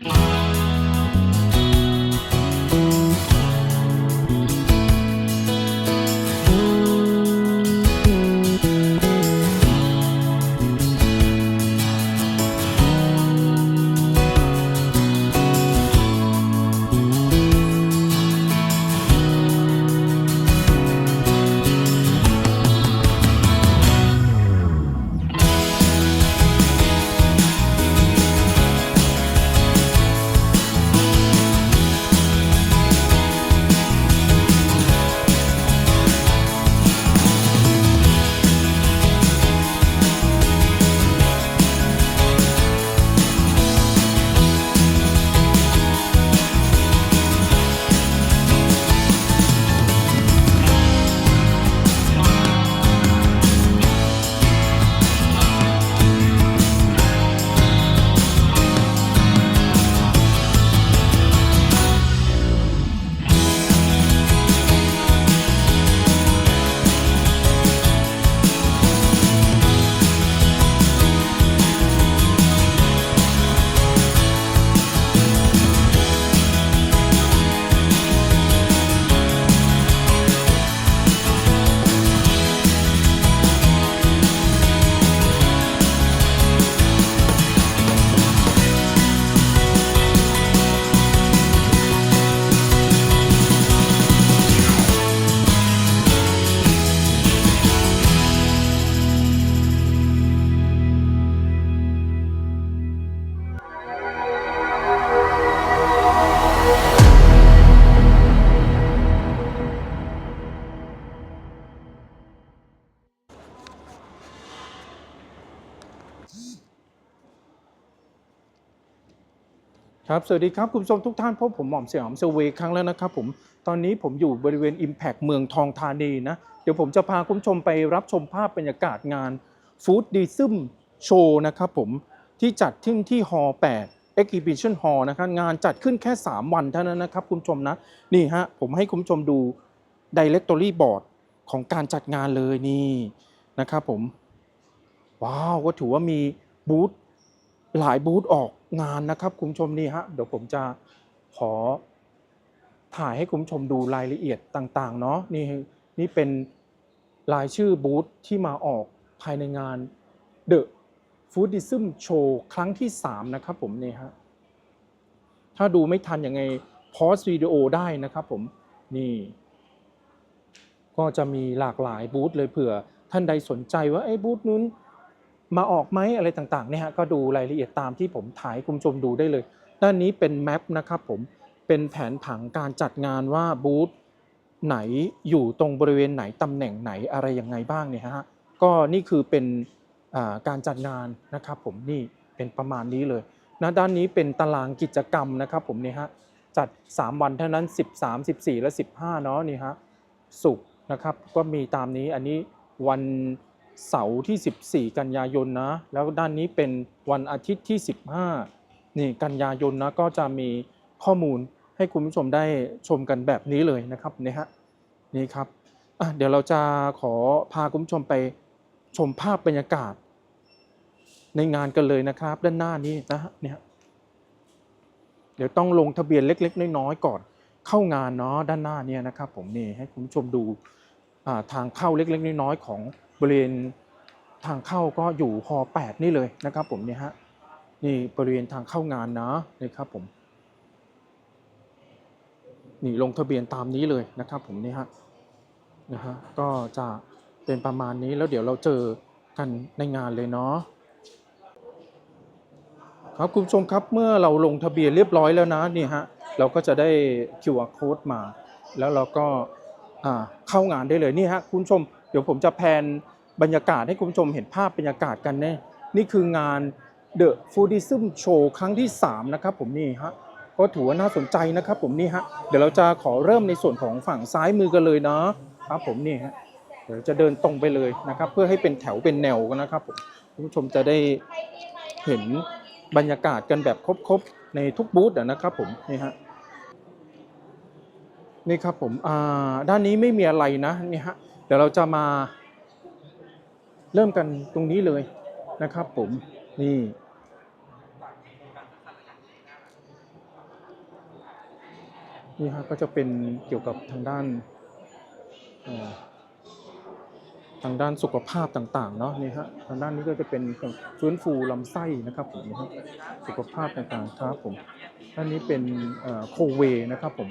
Mm-hmm. ครับ สวัสดีครับ คุณผู้ชมทุกท่านพบผมหม่อมเสี่ยหอมเซเวครั้งแล้วนะครับผม ตอนนี้ผมอยู่บริเวณ Impact เมืองทองธานีนะ เดี๋ยวผมจะพาคุณผู้ชมไปรับชมภาพบรรยากาศงาน Food d i s m Show นะครับผม ที่จัดขึ้นที่ฮอล8 Exhibition Hall นะครับงานจัดขึ้นแค่ 3 วันเท่านั้นนะครับคุณผู้ชมนะ นี่ฮะ ผมให้คุณผู้ชมดู Directory Board ของการจัดงานเลยนี่นะครับผม ว้าว ก็ถือว่ามีบูธหลายบูธออก งานนะครับคุณชมนี่ฮะเดี๋ยวผมจะขอถ่ายให้คุณชมดูรายละเอียดต่างๆเนาะนี่นี่เป็นรายชื่อบูธที่มาออกภายในงาน The Foodism Show ครั้งที่ 3 นะครับผมนี่ฮะถ้าดูไม่ทันยังไงพอสวิดีโอได้นะครับผมนี่ ก็จะมีหลากหลายบูธเลยเผื่อท่านใดสนใจว่าไอ้บูธนู้น มาออกไหมอะไรต่างๆเนี่ยฮะก็ดูรายละเอียดตามที่ผมถ่ายคุณผู้ชมดูได้เลย ด้านนี้เป็นแมปนะครับผมเป็นแผนผังการจัดงานว่าบูธไหนอยู่ตรงบริเวณไหนตำแหน่งไหนอะไรยังไงบ้างเนี่ยฮะก็นี่คือเป็นการจัดงานนะครับผมนี่เป็นประมาณนี้เลยนะด้านนี้เป็นตารางกิจกรรมนะครับผมนี่ฮะจัด 3 วันเท่านั้น 13 14 และ 15เนาะนี่ฮะสุกร์นะครับก็มีตามนี้อันนี้วัน เสาร์ที่ 14 กันยายนนะ แล้วด้านนี้เป็นวันอาทิตย์ที่ 15 นี่กันยายนนะก็จะมีข้อมูลให้คุณผู้ชมได้ชมกันแบบนี้เลยนะครับนี่ฮะนี่ครับเดี๋ยวเราจะขอพาคุณผู้ชมไปชมภาพบรรยากาศ ในงานกันเลยนะครับ ด้านหน้านี้นะฮะเนี่ยเดี๋ยวต้องลงทะเบียนเล็ก ๆ น้อยๆก่อนเข้างานเนาะด้านหน้าเนี่ยนะครับ ผมนี่ให้คุณผู้ชมดูทางเข้าเล็ก ๆ น้อยๆของ บริเวณทางเข้าก็อยู่ฮอ8นี่เลยนะครับผมเนี่ยฮะนี่บริเวณทางเข้างานนะนี่ครับผมนี่ลงทะเบียนตามนี้เลยนะครับผมนี่ฮะนะฮะก็จะเป็นประมาณนี้แล้วเดี๋ยวเราเจอกันในงานเลยเนาะครับคุณผู้ชมครับเมื่อเราลงทะเบียนเรียบร้อยแล้วนะนี่ฮะเราก็จะได้ QR code มา แล้วเราก็เข้างานได้เลยนี่ฮะคุณผู้ชม เดี๋ยวผมจะแพนบรรยากาศให้คุณผู้ชมเห็นภาพบรรยากาศกันแน่นี่คืองาน The Foodism Show ครั้งที่ 3 นะครับผมนี่ฮะก็ถือว่าน่าสนใจนะครับผมนี่ฮะเดี๋ยวเราจะขอเริ่มในส่วนของฝั่งซ้ายมือกันเลยนะครับผมนี่ฮะเดี๋ยวจะเดินตรงไปเลยนะครับ เพื่อให้เป็นแถวเป็นแนวกันนะครับผมคุณผู้ชมจะได้เห็นบรรยากาศกันแบบครบๆในทุกบูธนะครับผมนี่ฮะนี่ครับผมอ่าด้านนี้ไม่มีอะไรนะนี่ฮะ เดี๋ยวเราจะมาเริ่มกันตรงนี้เลยนะครับผมนี่ นี่ฮะก็จะเป็นเกี่ยวกับทางด้านทางด้านสุขภาพต่างๆเนาะนี่ฮะทางด้านนี้ก็จะเป็นฟื้นฟูลำไส้นะครับผมนะฮะสุขภาพต่างๆครับผมด้านนี้เป็นโคเวนะครับผม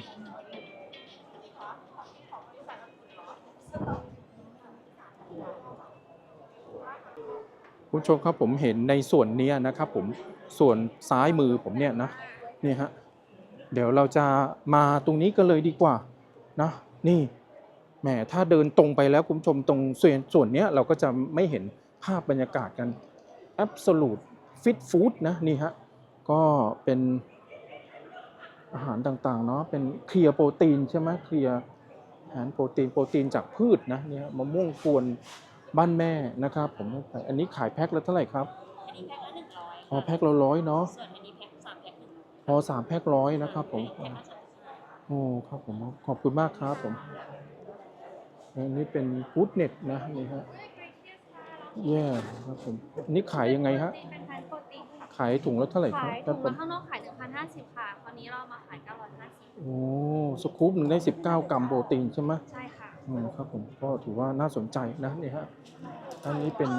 ผู้ชมครับผมเห็นในส่วนนี้นะครับผมส่วนซ้ายมือผมเนี่ยนะนี่ฮะเดี๋ยวเราจะมาตรงนี้กันเลยดีกว่านะนี่แหมถ้าเดินตรงไปแล้วคุณผู้ชมตรงส่วนส่วนนี้เราก็จะไม่เห็นภาพบรรยากาศกัน Absolute Fit Food นะนี่ฮะก็เป็นอาหารต่างๆเนาะเป็นเคลียร์โปรตีนใช่ไหมเคลียร์อาหารโปรตีนโปรตีนจากพืชนะเนี่ยมะม่วงกวน บ้านแม่นะครับผมอันนี้ขายแพ็คละเท่าไหร่ครับอันนี้แพ็คละหนึ่งร้อยอ๋อแพ็คละร้อยเนาะส่วนอันนี้แพ็คสามแพ็คหนึ่งพอสามแพ็คร้อยนะครับผมแพ็คละสามโอ้ครับผมขอบคุณมากครับผมอันนี้เป็นฟู้ดเน็ตนะนี่ฮะแย่ครับผมอันนี่ขายยังไงฮะเป็นแพ็คโปรตีนค่ะขายถุงละเท่าไหร่ครับขายครัถุบงผละมข้างนอกขายหนึ่งพันห้าสิบค่ะคราวนี้เรามาขายเก้าร้อยห้าสิบโอ้สกู๊ปหนึ่งได้19กรัมโปรตีนใช่ไหมใช่ค่ะ อืมครับผมก็ถือว่าน่าสนใจนะนี่ฮะอันนี้เป็น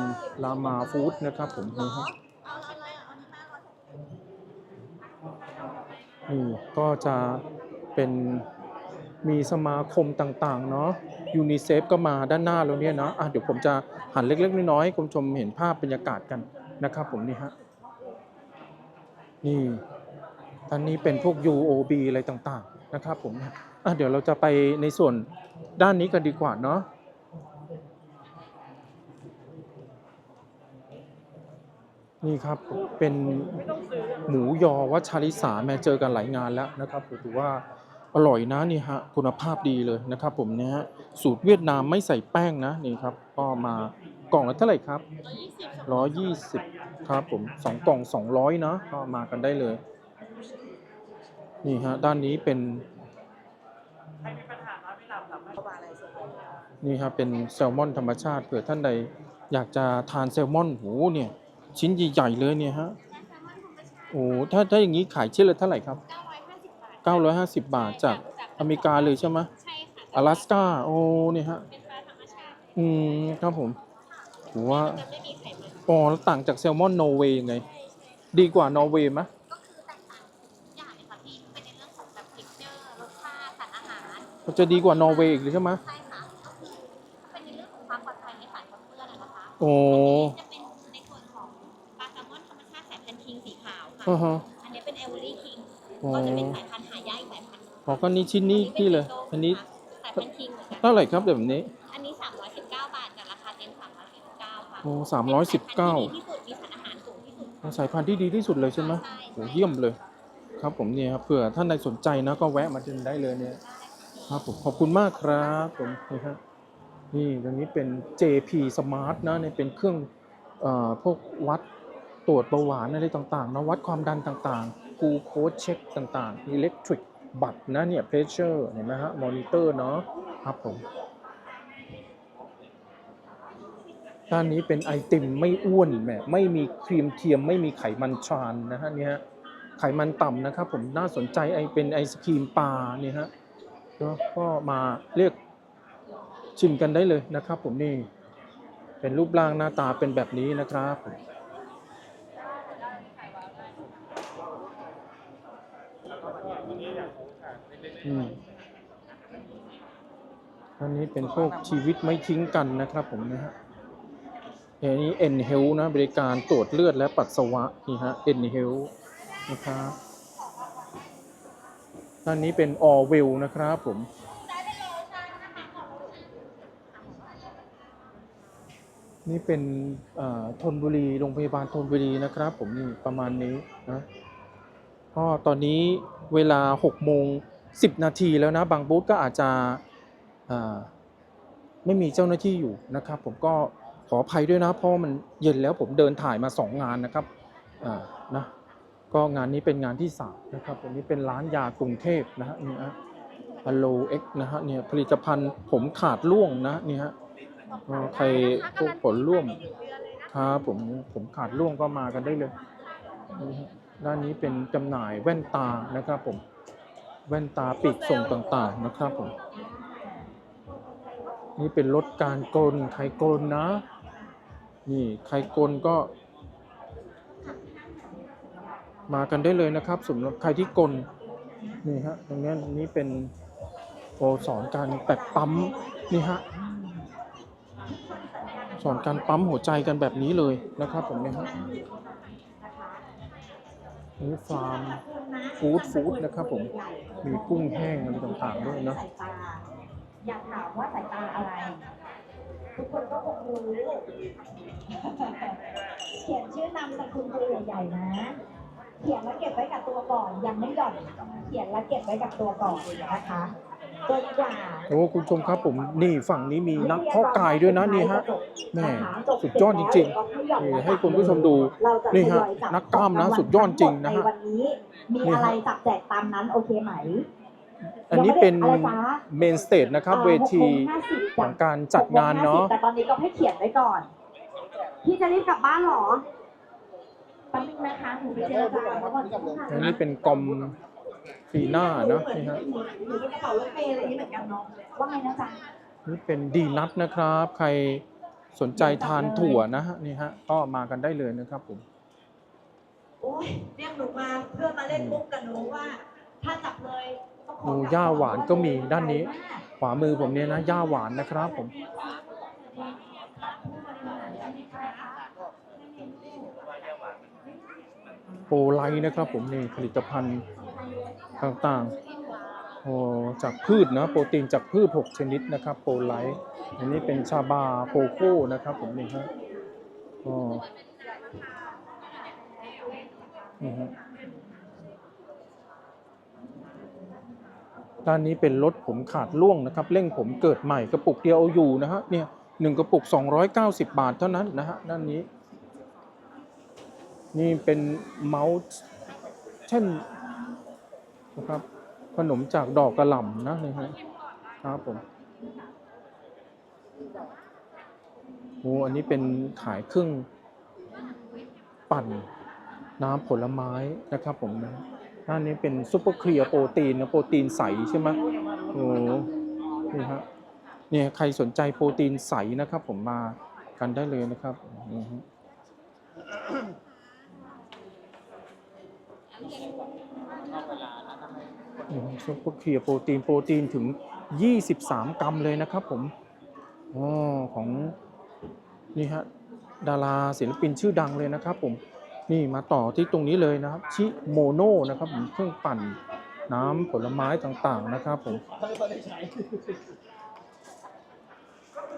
รามาฟู้ดนะครับผมนี่ฮะนี่ก็จะเป็นมีสมาคมต่างๆ เนาะยูนิเซฟก็มาด้านหน้าแล้วเนี่ยเนาะอะเดี๋ยวผมจะหันเล็ก ๆ น้อยๆให้คุณผู้ชมเห็นภาพบรรยากาศกันนะครับผมนี่ฮะนี่อันนี้เป็นพวก UOB อะไรต่างๆ นะครับผมอะ เดี๋ยวเราจะไปในส่วนด้านนี้กันดีกว่าเนาะนี่ครับเป็นหมูยอวัชริสาแม่เจอกันหลายงานแล้วนะครับถือว่าอร่อยนะนี่ฮะคุณภาพดีเลยนะครับ ผมเนี่ยฮะสูตรเวียดนามไม่ใส่แป้งนะนี่ครับ ก็มากล่องละเท่าไหร่ครับร้อยยี่สิบร้อยยี่สิบครับผมสองกล่องสองร้อยนะก็มากันได้เลย นี่ฮะด้านนี้เป็น นี่ครับเป็นแซลมอนธรรมชาติเผื่อท่านใดอยากจะทานแซลมอนหูเนี่ยชิ้นใหญ่ๆเลยเนี่ยฮะโอ้ถ้าถ้าอย่างนี้ขายชิ้นละเท่าไหร่ครับเก้าร้อยห้าสิบบาท950 บาทจากอเมริกาเลยใช่ไหมใช่ค่ะ阿拉สกาโอ้เนี่ยฮะเป็นปลาธรรมชาติอืมครับผมถือว่าจะไม่มีไขมันอ๋อแล้วต่างจากแซลมอนนอร์เวย์ยังไง ดีกว่านอร์เวย์ไหมก็คือแตกต่างทุกอย่างเลยค่ะพี่เป็นในเรื่องของแบบ texture รสชาติสารอาหารมันจะดีกว่านอร์เวย์อีกเลยใช่ไหมใช่ โอ้จะเป็นในส่วนของปลาแซลมอนธรรมชาติสายพันธุ์คิงสีขาวค่ะ อ่าฮะ อันนี้เป็นเอเวอรี่คิงอ๋อก็จะเป็นสายพันธุ์หายากอีกสายพันธุ์อ๋อก็นี่ชิ้นนี้นี่เลยอันนี้สายพันธุ์คิงเหมือนกัน เท่าไหร่ครับแบบนี้ อันนี้ 319 บาทจากราคาเต็ม349ค่ะโอ้สามร้อยสิบเก้าเป็นสยพันธุ์ที่ดีที่สุดมีสารอาหารสูงที่สุดสายพันธุ์ที่ดีที่สุดเลยใช่ไหมใช่โอ้เยี่ยมเลย ครับผมเนี่ยครับเผื่อท่านใดสนใจนะก็แวะมากินได้เลยเนี่ย ครับผมขอบคุณมากครับผมนี่ครับ นี่ตรงนี้เป็น JP Smart นะเนี่ยเป็นเครื่องเอ่อพวกวัดตรวจเบาหวานอะไรต่างๆนะวัดความดันต่างๆกูโคดเช็คต่างๆ Electric บัตรนะเนี่ย pressure เห็นไหมฮะมอนิเตอร์เนาะครับผมด้านนี้เป็นไอติมไม่อ้วนแหมไม่มีครีมเทียมไม่มีไขมันทรานนะฮะเนี่ยไขมันต่ำนะครับผมน่าสนใจไอเป็นไอศครีมปลาเนี่ยฮะเนอะก็มาเรียก ชิมกันได้เลยนะครับ ผมนี่เป็นรูปร่างหน้าตาเป็นแบบนี้นะครับอันนี้เป็นพวกชีวิตไม่ทิ้งกันนะครับ ผมนะฮะอันนี้ N Health นะ บริการตรวจเลือดและปัสสาวะนี่ฮะ N Health นะครับด้านนี้เป็น All Well นะครับผม นี่เป็นเอ่อธนบุรีโรงพยาบาลธนบุรีนะครับ ผมนี่ประมาณนี้นะก็ตอนนี้เวลา6โมง10 นาทีแล้วนะ บางบูธก็อาจจะไม่มีเจ้าหน้าที่อยู่นะครับ ผมก็ขออภัยด้วยนะ เพราะมันเย็นแล้วผมเดินถ่ายมา 2 งานนะครับนะก็งานนี้เป็นงานที่3นะครับอันนี้เป็นร้านยากรุงเทพนะฮะนี่ฮะฮัลโลเอ็กนะฮะเนี่ยผลิตภัณฑ์ผมขาดร่วงนะนี่ฮะ ใครพวกผลร่วมครับผมผมขาดร่วงก็มากันได้เลยด้านนี้เป็นจำหน่ายแว่นตานะครับผมแว่นตาปีกส่งต่างๆนะครับผมนี่เป็นรถการกลใครกลนะ นี่ใครกลก็ มากันได้เลยนะครับสำหรับใครที่กลนี่ฮะตรงนี้นี้เป็นโอสอนการแปดปั๊มนี่ฮะ สอนการปั๊มหัวใจกันแบบนี้เลยนะครับผมเนี่ยฮะนี่ฟาร์มฟู้ดฟู้ดนะครับผมมีกุ้งแห้งอะไรต่างๆด้วยเนาะอยากถามว่าสายตาอะไร ทุกคนก็คงรู้เขียนชื่อนามสกุลตัวใหญ่ๆนะเขียนแล้วเก็บไว้กับตัวก่อนยังไม่หย่อนเขียนแล้วเก็บไว้กับตัวก่อนนะคะ โอ้คุณผู้ชมครับผมนี่ฝั่งนี้มีนักเพาะกายด้วยนะนี่ฮะแม่สุดยอดจริงๆนี่ให้คุณผู้ชมดูเราจะนี่ฮะทยอยจับนักกล้ามนะสุดยอดจริงนะฮะในวันนี้มีนี่ฮะอะไรจับแจกตามนั้นโอเคไหมอันนี้เป็นอะไรจ๊ะเมนสเตจนะครับอ่าเวทีหกโมงห้าสิบของการจัดงานเนาะแต่ตอนนี้ก็ให้เขียนไว้ก่อน พี่จะรีบกลับบ้านเหรอแป๊บนึงนะคะหนูไปเจรจาเขาก่อนอันนี้เป็นกอม ฟีน่าเนาะนี่ฮะหนูเป็นกระเป๋ารถเมล์อะไรอย่างนี้เหมือนกันเนาะว่าไงนะจ๊ะนี่เป็นดีนัทนะครับ ใครสนใจทานถั่วนะฮะนี่ฮะก็มากันได้เลยนะครับผมโอ้ยเรียกหนูมาเพื่อมาเล่นมุกกับหนูว่า ถ้าจับเลยต้องขอโอ้กลับย่าหวานก็มีด้านนี้ไกลมกขวามือผมเนี่ยนะย่าหวานนะครับผมโปรไลท์นะครับผมนี่ผลิตภัณฑ์ ต่างๆโอ้จากพืชนะโปรตีนจากพืช 6 ชนิดนะครับ โปรไลท์อันนี้เป็นชาบาโคโค่นะครับผมนี่ฮะอ๋อนี่ฮะด้านนี้เป็นรถผมขาดล่วงนะครับ เร่งผมเกิดใหม่กระปุกเดียวอาอยู่นะฮะเนี่ยหนึ่งกระปุก 290 บาทเท่านั้นนะฮะด้านนี้ นี่เป็นเมาส์เช่น นะครับขนมจากดอกกระหล่ำนะนี่ฮะครับผมโอ้อันนี้เป็นขายเครื่องปั่นน้ำผลไม้นะครับผมนะด้านนี้เป็นซุปเปอร์เคลียร์โปรตีนนะโปรตีนใสใช่ไหมโอ้นี่ฮะเนี่ยใครสนใจโปรตีนใสนะครับ ผมมากันได้เลยนะครับอือ ซุปเปอร์เคลียร์โปรตีนโปรตีนถึง 23 กรัมเลยนะครับผมอ๋อของนี่ฮะดาราศิลปินชื่อดังเลยนะครับผมนี่มาต่อที่ตรงนี้เลยนะครับ ชิโมโนนะครับผมเครื่องปั่นน้ำผลไม้ต่างๆนะครับผม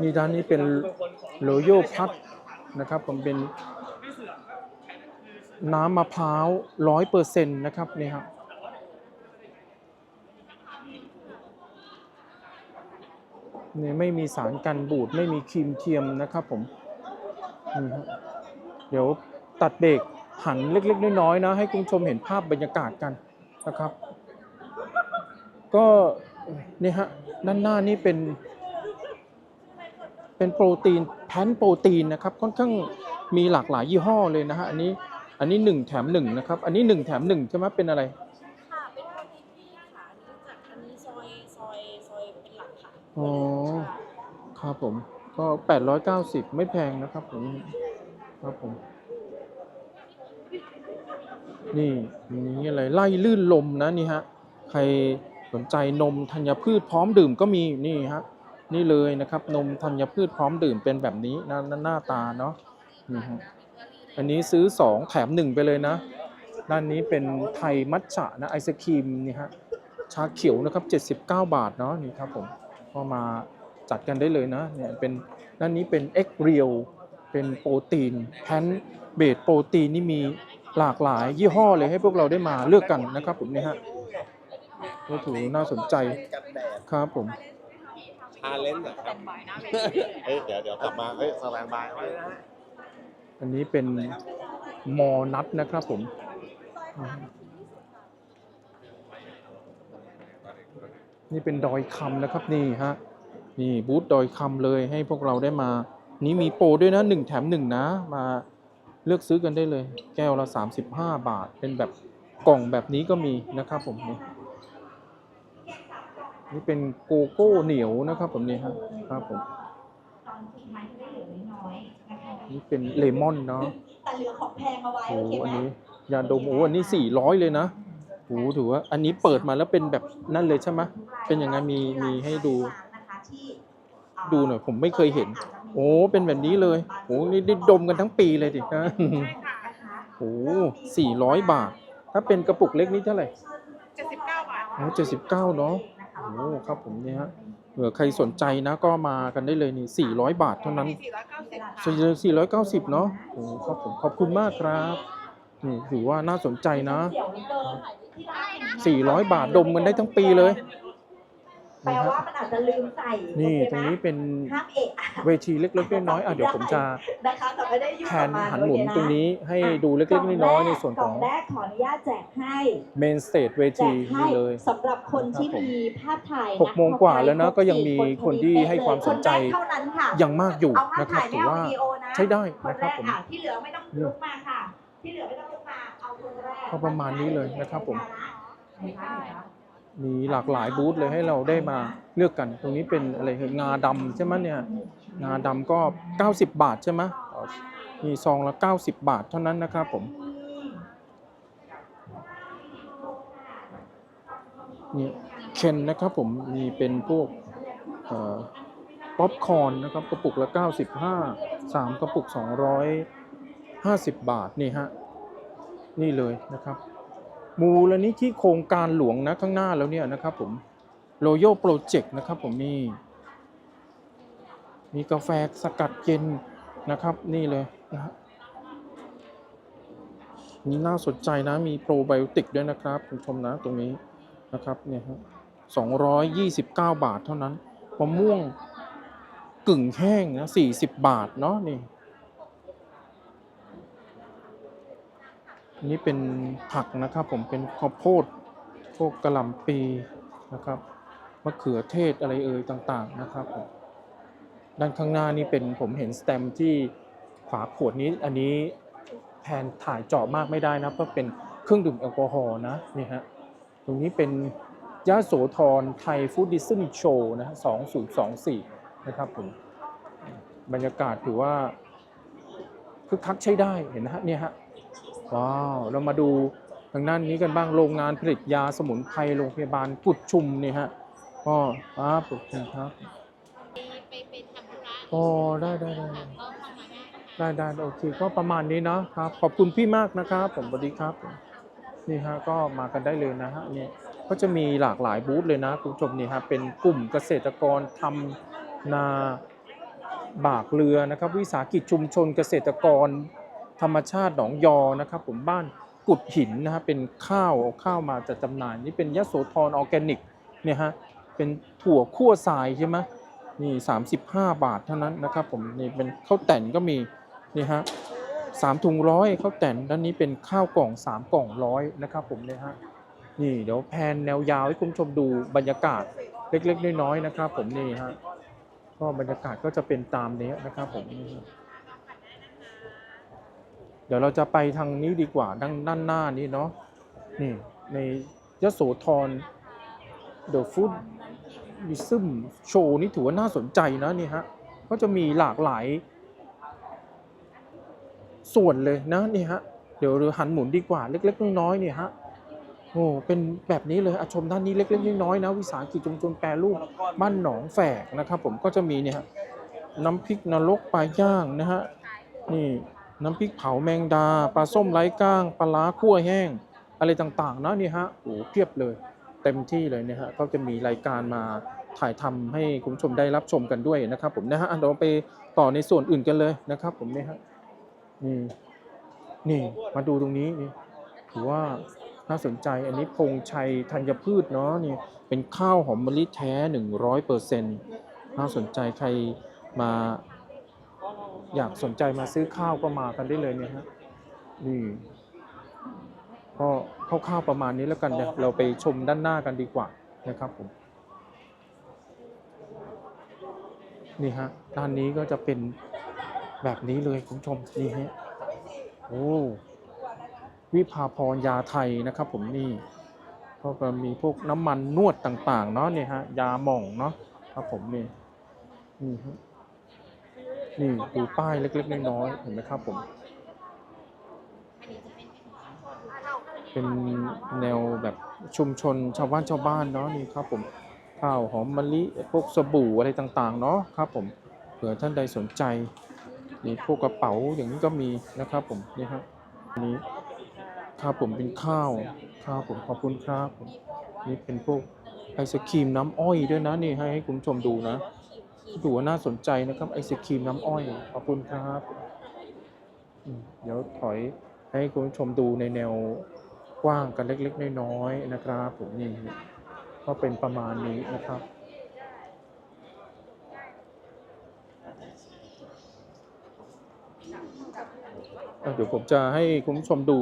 นี่ด้านนี้เป็นโรโยพัดนะครับผมเป็นน้ำมะพร้าวร้อยเปอร์เซ็นต์นะครับนี่ครับ นี่ไม่มีสารกันบูดไม่มีครีมเทียมนะครับผมนี่ฮะเดี๋ยวตัดเบรกหันเล็กๆน้อยๆนะให้คุณผู้ชมเห็นภาพบรรยากาศกันนะครับ ก็นี่ฮะด้านหน้านี่เป็น เป็นโปรตีนแพนโปรตีนนะครับค่อนข้างมีหลากหลายยี่ห้อเลยนะฮะอันนี้อันนี้หนึ่งแถมหนึ่งนะครับ อันนี้หนึ่งแถมหนึ่งใช่ไหมเป็นอะไรค่ะเป็นโปรตีนที่ค่ะเนื่องจากอันนี้ซอยซอยซอยเป็นหลักค่ะอ๋อ ครับผม ก็890ไม่แพงนะครับผมครับผม นี่นี่อะไรไล่ลื่นลมนะนี่ฮะ ใครสนใจนมธัญพืชพร้อมดื่มก็มีนี่ฮะนี่เลยนะครับนมธัญพืชพร้อมดื่มเป็นแบบนี้นะหน้าหน้าตาเนาะนี่ฮะอันนี้ซื้อ 2 แถม 1 ไปเลยนะ ด้านนี้เป็นไทยมัทฉะนะไอศครีมนี่ฮะชาเขียวนะครับ79 บาทเนาะนี่ครับผมก็มา จัดกันได้เลยนะเนี่ยเป็นด้านนี้เป็น X Real เป็นโปรตีนแพนเบสโปรตีนนี่มีหลากหลายยี่ห้อเลยให้พวกเราได้มาเลือกกันนะครับผมเนี่ยฮะก็ถือน่าสนใจกันแดดครับผมชาเลนจ์เหรอครับเฮ้ยเดี๋ยวเดี๋ยวกลับมาเฮ้ยสแตนบายไว้นะฮะอันนี้เป็นมอนัทนะครับผมนี่เป็นดอยคำนะครับนี่ฮะ นี่บูธดอยคำเลยให้พวกเราได้มา นี่มีโปรด้วยนะหนึ่งแถมหนึ่งนะ มาเลือกซื้อกันได้เลย แก้วละ 35 บาท เป็นแบบกล่องแบบนี้ก็มีนะครับผมนี่นี่เป็นโกโก้เหนียวนะครับผมนี่ฮะครับผมตอนสุดท้ายจะได้เหลือน้อยๆนะคะนี่เป็นเลมอนเนาะแต่เหลือของแพงเอาไว้โอ้โอเคอันไหมนี้ยาดมโอ้อันนี้สี่ร้อยเลยนะโอ้ถือว่าอันนี้เปิดมาแล้วเป็นแบบนั่นเลยใช่ไหมเป็นยังไงมีมีให้ดูนะคะที่ ดูหน่อย ผมไม่เคยเห็น โอ้เป็นแบบนี้เลยโอ้นี่ได้ดมกันทั้งปีเลยดินะโอ้สี่ร้อยบาท ถ้าเป็นกระปุกเล็กนี่เท่าไหร่เจ็ดสิบเก้าบาทโอ้เจ็ดสิบเก้าเนาะโอ้ครับผมเนี่ยฮะเผื่อใครสนใจนะก็มากันได้เลยนี่400บาทเท่านั้นสี่ร้อยเก้าสิบค่ะ490เนาะโอ้ครับผมขอบคุณมากครับนี่ถือว่าน่าสนใจนะเดี๋ยวเกินที่ร้าน400บาทดมกันได้ทั้งปีเลย แปลว่ามันอาจจะลืมใส่นี่โอเคตรงไหมนี้เป็นห้ามเอะอะเวทีเล็กๆน้อยๆอะเดี๋ยวผมจะนะคะแต่ไม่ได้ยุ่งแทกับนมันหันหมุนโอเคะตรงนี้ให้ดูเล็กๆน้อยๆในส่วนของกล่แรกขออนุญาตแจกให้เมนสเตจเวแจทีกให้นี่เลยสำหรับคนที่ครับผมมีภาพถ่ายหกโมงกว่าแล้วนะก็ยังมีครบคนที่ให้ความสนใจคแรกเท่านั้นค่ะยังมากอยู่เอาภาพนะครับถ่ายถืไม่อเอาว่าวิดีโอนะใช้ได้คนนะคแรรับกผมค่ะที่เหลือไม่ต้องลุกมาค่ะที่เหลือไม่ต้องลุกมาเอาคนแรกก็ประมาณนี้เลยนะครับผมนะคะ มีหลากหลายบูธเลยให้เราได้มาเลือกกัน ตรงนี้เป็นอะไรคืองาดำใช่ไหมเนี่ยงาดำก็ 90 บาทใช่ไหมมีซองละ 90 บาทเท่านั้นนะครับผมนี่เคนนะครับผมมีเป็นพวกป๊อปคอร์นนะครับกระปุกละ 95 3 กระปุก 250 บาทนี่ฮะนี่เลยนะครับ มูลนิธิโครงการหลวงนะข้างหน้าแล้วเนี่ยนะครับผม Royal Project นะครับผมนี่มีกาแฟสกัดเย็นนะครับ นี่เลยนะฮะนี่น่าสนใจนะมีโปรไบโอติกด้วยนะครับคุณผู้ชมนะตรงนี้นะครับเนี่ยฮะ229บาทเท่านั้นมะม่วงกึ่งแห้งนะ40บาทเนาะนี่ อันนี้เป็นผักนะครับผมเป็นข้าวโพดพวกกระหล่ำปีนะครับมะเขือเทศอะไรเอ่ยต่างๆนะครับผมด้านข้างหน้านี่เป็นผมเห็นสแตมที่ฝาขวดนี้อันนี้แทนถ่ายเจาะมากไม่ได้นะเพราะเป็นเครื่องดื่มแอลกอฮอล์นะนี่ฮะตรงนี้เป็นยะโสธรไทยฟู้ดดิซึมโชว์นะฮะ2024นะครับผมบรรยากาศถือว่าคึกคักใช้ได้เห็นนะฮะเนี่ยฮะ ว้าวเรามาดูทางด้านนี้กันบ้างโรงงานผลิตยาสมุนไพรโรงพยาบาลกุดชุมนี่ฮะก็ครับขอบคุณครับไปไปทำธุระอ๋อได้ได้ได้ค่ะก็เข้ามาได้นะคะได้ได้โอเคก็ประมาณนี้นะครับ ขอบคุณพี่มากนะครับ ผมสวัสดีครับ นี่ฮะก็มากันได้เลยนะฮะนี่ก็จะมีหลากหลายบูธเลยนะคุณผู้ชมนี่ฮะเป็นกลุ่มเกษตรกรทำนาบากเรือนะครับ วิสาหกิจชุมชนเกษตรกร ธรรมชาติหนองยอนะครับผมบ้านกุดหินนะฮะเป็นข้าวเอาข้าวมาจัดจำหน่าย นี่เป็นยโสธรออร์แกนิกเนี่ยฮะเป็นถั่วคั่วทรายใช่ไหมนี่35 บาทเท่านั้นนะครับผมนี่เป็นข้าวแต่นก็มีนี่ฮะสามถุงร้อยข้าวแต่นด้านนี้เป็นข้าวกล่องสามกล่องร้อยนะครับผมเนี่ยฮะนี่เดี๋ยวแพนแนวยาวให้คุณผู้ชมดูบรรยากาศเล็กๆน้อยๆนะครับ ผมนี่ฮะก็บรรยากาศก็จะเป็นตามนี้นะครับผมนี่ฮะ เดี๋ยวเราจะไปทางนี้ดีกว่าด้านด้านหน้านี้เนาะนี่ในยโสธร The Food w i s m Show นี่ถือว่าน่าสนใจนะนี่ฮะก็จะมีหลากหลายส่วนเลยนะนี่ฮะเดี๋ยวเราหันหมุนดีกว่าเล็ก ๆ น้อยๆเนี่ยฮะโอ้เป็นแบบนี้เลยอชมด้านนี้เล็กๆน้อยๆนะวิสาหกิจชุมชนแปรรูปบ้านหนองแฝกนะครับ ผมก็จะมีเนี่ยฮะน้ำพริกนรกปลาย่างนะฮะนี่ น้ำพริกเผาแมงดา ปลาส้มไร้ก้าง ปลาล้าคั่วแห้ง อะไรต่างๆนะนี่ฮะโอ้เพียบเลย เต็มที่เลยเนี่ยฮะก็จะมีรายการมาถ่ายทำให้คุณผู้ชมได้รับชมกันด้วยนะครับ ผมนะฮะเดี๋ยวเราไปต่อในส่วนอื่นกันเลยนะครับ ผมนี่ฮะนี่นี่มาดูตรงนี้นี่ถือว่าน่าสนใจอันนี้พงชัยธัญพืชเนาะนี่เป็นข้าวหอมมะลิแท้หนึ่งร้อยเปอร์เซ็นต์น่าสนใจใครมา อยากสนใจมาซื้อข้าวก็มากันได้เลยเนี่ยฮะนี่ก็คร่าวๆประมาณนี้แล้วกันเนี่ยเราไปชมด้านหน้ากันดีกว่านะครับผมนี่ฮะด้านนี้ก็จะเป็นแบบนี้เลยคุณผู้ชมนี่ฮะโอ้วิภาพรยาไทยนะครับ ผมนี่ก็จะมีพวกน้ำมันนวดต่าง ๆ เนาะนี่ฮะยาหม่องเนาะครับผมนี่นี่ฮะ นี่ดูป้ายเล็กๆน้อยๆเห็นไหมครับผม เป็นแนวแบบชุมชนชาวบ้านชาวบ้านเนาะนี่ครับผมข้าวหอมมะลิพวกสบู่อะไรต่างๆเนาะครับผมเผื่อท่านใดสนใจนี่พวกกระเป๋าอย่างนี้ก็มีนะครับผมนี่ครับนี้ครับผมเป็นข้าวข้าวผมขอบคุณครับผมนี่เป็นพวกไอศครีมน้ำอ้อยด้วยนะนี่ให้ให้คุณชมดูนะ ดูว่าน่าสนใจนะครับไอศครีมน้ำอ้อย ขอบคุณครับเดี๋ยวถอยให้คุณผู้ชมดูในแนวกว้างกันเล็กๆ น้อยๆนะครับผมนี่ก็เป็นประมาณนี้นะครับเดี๋ยวผมจะให้คุณผู้ชมดู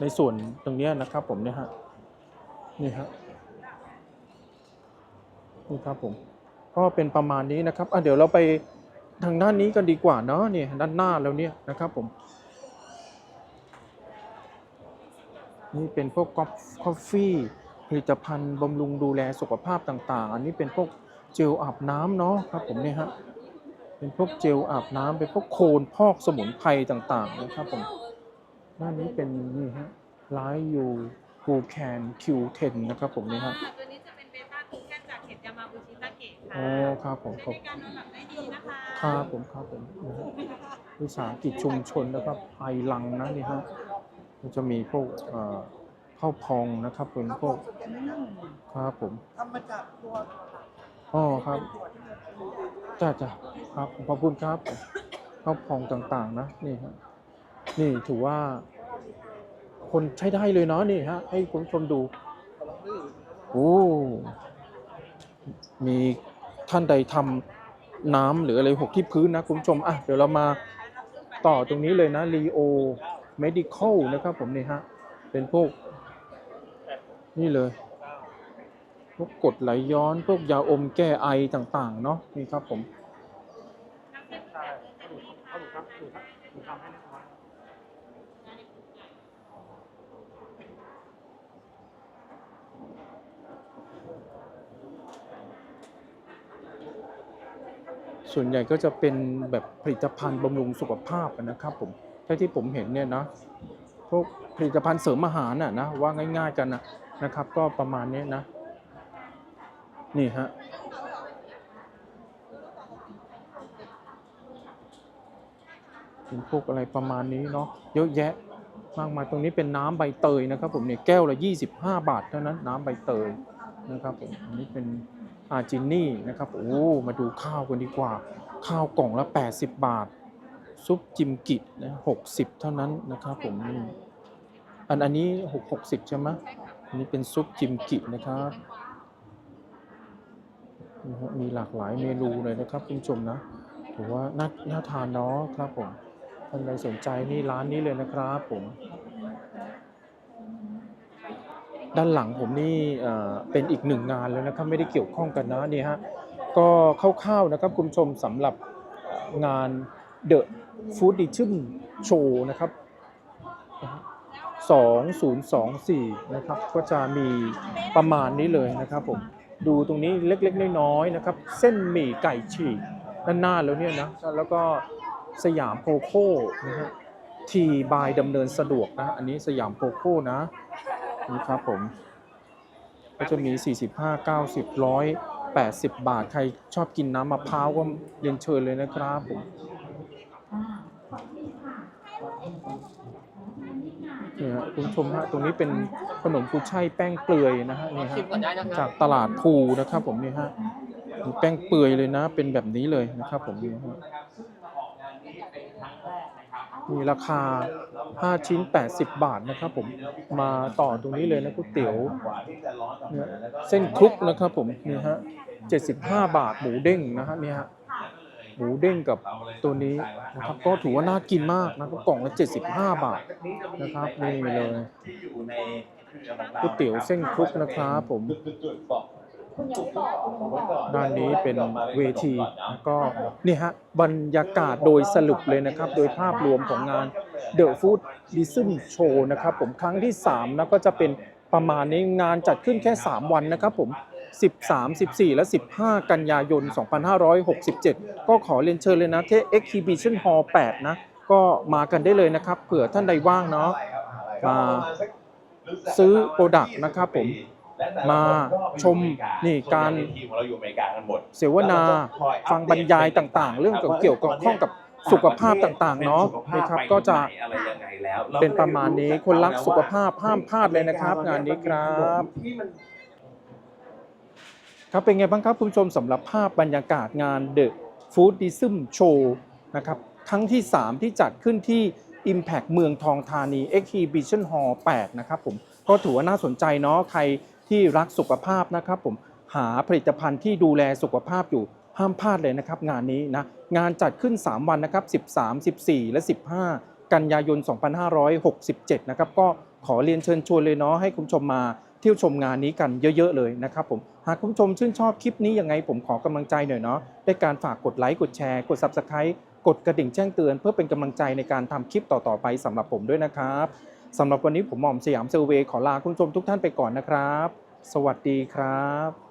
ในส่วนตรงนี้นะครับ ผมเนี่ยฮะนี่ฮะนี่ครับผม ก็เป็นประมาณนี้นะครับอะเดี๋ยวเราไปทางด้านนี้กันดีกว่าเนาะนี่ด้านหน้าแล้วเนี่ยนะครับผม นี่เป็นพวกกาแฟผลิตภัณฑ์บำรุงดูแลสุขภาพต่างๆ อันนี้เป็นพวกเจลอาบน้ำเนาะครับผมเนี่ยฮะเป็นพวกเจลอาบน้ำเป็นพวกโคนพอกสมุนไพรต่างๆนะครับผมด้านนี้เป็นนี่ฮะไลฟ์ยูกูแคนคิวเทนนะครับผมนี่ฮะ อ๋อครับผมขใช้อบในการนอนหลับได้ดีนะคะครับผมครับผมนะฮะวิสาหกิจชุมชนนะครับไอลังนะนี่ฮะมันจะมีพวกเอ่อข้าวพองนะครับเป็นพวกครับผมทำมาจากตัวอ๋อครับจ้าจ้าครับขอบคุณครับข้าวพองต่างๆ นะนี่ฮะนี่ถือว่า คนใช้ได้เลยเนาะนี่ฮะให้คุณผู้ชมดูโอ้มี ท่านใดทำน้ำหรืออะไรหกที่พื้นนะคุณผู้ชมอะเดี๋ยวเรามาต่อตรงนี้เลยนะ Leo Medical นะครับผมนี่ฮะเป็นพวก นี่เลย พวกกดไหลย้อน พวกยาอมแก้ไอต่างๆ เนาะนี่ครับผม ส่วนใหญ่ก็จะเป็นแบบผลิตภัณฑ์บำรุงสุขภาพนะครับผมถ้าที่ผมเห็นเนี่ยนะพวกผลิตภัณฑ์เสริมอาหารน่ะนะว่าง่าย ๆกันนะนะครับ ก็ประมาณนี้นะ นี่ฮะเป็นพวกอะไรประมาณนี้เนาะเยอะแยะมากมายตรงนี้เป็นน้ำใบเตยนะครับ ผมเนี่ยแก้วละ 25 บาทเท่านั้นน้ำใบเตยนะครับผมอันนี้เป็น อาจินนี่นะครับโอ้มาดูข้าวกันดีกว่า ข้าวกล่องละ 80 บาท ซุปจิมกินะ60เท่านั้นนะครับผมอันอันนี้6 60ใช่ไหมอันนี้เป็นซุปจิมกินะครับมีหลากหลายเมนูเลยนะครับคุณผู้ชมนะถือว่าน่าน่าทานเนาะครับผมท่านใดสนใจนี่ร้านนี้เลยนะครับผม ด้านหลังผมนี่เป็นอีกหนึ่งงานแล้วนะครับไม่ได้เกี่ยวข้องกันนะนี่ฮะก็คร่าวๆนะครับคุณชมสำหรับงาน The Food d i t i o n Show นะครับ 2024 นะครับ ก็จะมีประมาณนี้เลยนะครับผม ดูตรงนี้เล็กๆ น้อยๆ นะครับ เส้นหมี่ไก่ฉีกด้านหน้าแล้วเนี่ยนะ แล้วก็สยามโพโค่นะฮะทีบายดำเนินสะดวกนะ อันนี้สยามโพโค่นะ นี่ครับผม ก็จะมี 45 90 100 80 บาท ใครชอบกินน้ำมะพร้าวก็เรียนเชิญเลยนะครับผมนี่ฮะคุณผู้ชมฮะตรงนี้เป็นขนมกุยช่ายแป้งเปลือยนะฮะนี่ฮะจากตลาดภูนะครับผมนี่ฮะมีแป้งเปื่อยเลยนะ เป็นแบบนี้เลยนะครับผมนี่ฮะมีราคา 5 ชิ้น 80 บาทนะครับผมมาต่อตรงนี้เลยนะก๋วยเตี๋ยวเนี่ยเส้นคลุกนะครับผมนี่ฮะ75 บาทหมูเด้งนะฮะนี่ฮะหมูเด้งกับตัวนี้นะครับก็ถือว่าน่ากินมากนะก็กล่องละ 75 บาทนะครับนี่เลยก๋วยเตี๋ยวเส้นคลุกนะครับผม คุณยังไม่บอกคุณยังไม่บอกด้านนี้เป็นเวทีแล้วก็นี่ฮะบรรยากาศโดยสรุปเลยนะครับ โดยภาพรวมของงาน The Food d i s m Show นะครับผมครั้งที่3นะก็จะเป็นประมาณนี้งานจัดขึ้นแค่ 3 วันนะครับผม 13 14 และ 15 กันยายน 2567 ก็ขอเรียนเชิญเลยนะที่ Exhibition Hall 8 นะ ก็มากันได้เลยนะครับ เผื่อท่านใดว่างเนาะมาซื้อโปรดักต์นะครับผม มาชมนี่การทีมของเราอยู่อเมริกากันหมดเสวนาฟังบรรยายต่าง ๆ เรื่องเกี่ยวกับข้องกับสุขภาพต่างๆ เนาะนะครับก็จะอะไรยังไงแล้วเป็นประมาณนี้คนรักสุขภาพห้ามพลาดเลยนะครับ งานนี้ครับครับเป็นไงบ้างครับคุณผู้ชมสำหรับภาพบรรยากาศงาน The Foodism Show นะครับครั้งที่ 3 ที่จัดขึ้นที่ Impact เมืองทองธานี Exhibition Hall 8 นะครับผมก็ถือว่าน่าสนใจเนาะใคร ที่รักสุขภาพนะครับผมหาผลิตภัณฑ์ที่ดูแลสุขภาพอยู่ห้ามพลาดเลยนะครับ งานนี้นะงานจัดขึ้น 3 วันนะครับ 13 14 และ 15 กันยายน 2567 นะครับก็ขอเรียนเชิญชวนเลยเนาะให้คุณชมมาเที่ยวชมงานนี้กันเยอะ ๆ เลยนะครับผมหากคุณชมชื่นชอบคลิปนี้ยังไงผมขอกำลังใจหน่อยเนาะด้วยการฝากกดไลค์กดแชร์กด Subscribe กดกระดิ่งแจ้งเตือนเพื่อเป็นกำลังใจในการทำคลิปต่อ ๆ ไปสำหรับผมด้วยนะครับ สำหรับวันนี้ผมหม่อมสยามเซอร์เวย์ขอลาคุณผู้ชมทุกท่านไปก่อนนะครับ สวัสดีครับ